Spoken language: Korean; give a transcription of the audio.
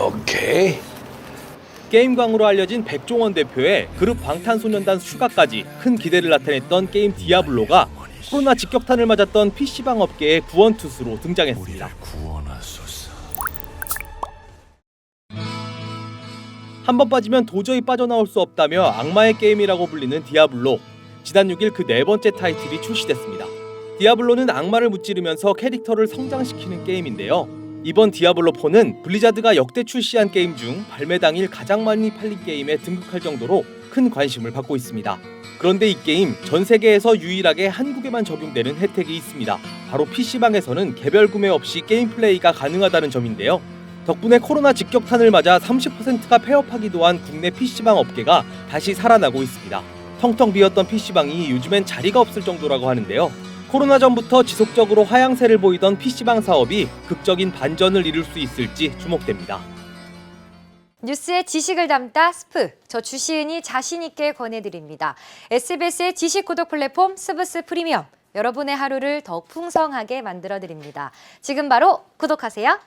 오케이. 게임광으로 알려진 백종원 대표의 그룹 방탄소년단 슈가까지 큰 기대를 나타냈던 게임 디아블로가 코로나 직격탄을 맞았던 PC방 업계의 구원투수로 등장했습니다. 한 번 빠지면 도저히 빠져나올 수 없다며 악마의 게임이라고 불리는 디아블로. 지난 6일 그 네 번째 타이틀이 출시됐습니다. 디아블로는 악마를 무찌르면서 캐릭터를 성장시키는 게임인데요. 이번 디아블로 4는 블리자드가 역대 출시한 게임 중 발매 당일 가장 많이 팔린 게임에 등극할 정도로 큰 관심을 받고 있습니다. 그런데 이 게임 전 세계에서 유일하게 한국에만 적용되는 혜택이 있습니다. 바로 PC방에서는 개별 구매 없이 게임 플레이가 가능하다는 점인데요. 덕분에 코로나 직격탄을 맞아 30%가 폐업하기도 한 국내 PC방 업계가 다시 살아나고 있습니다. 텅텅 비었던 PC방이 요즘엔 자리가 없을 정도라고 하는데요. 코로나 전부터 지속적으로 하향세를 보이던 PC방 사업이 극적인 반전을 이룰 수 있을지 주목됩니다. 뉴스의 지식을 담다 스프. 저 주시은이 자신 있게 권해드립니다. SBS의 지식 구독 플랫폼 스브스 프리미엄. 여러분의 하루를 더 풍성하게 만들어드립니다. 지금 바로 구독하세요.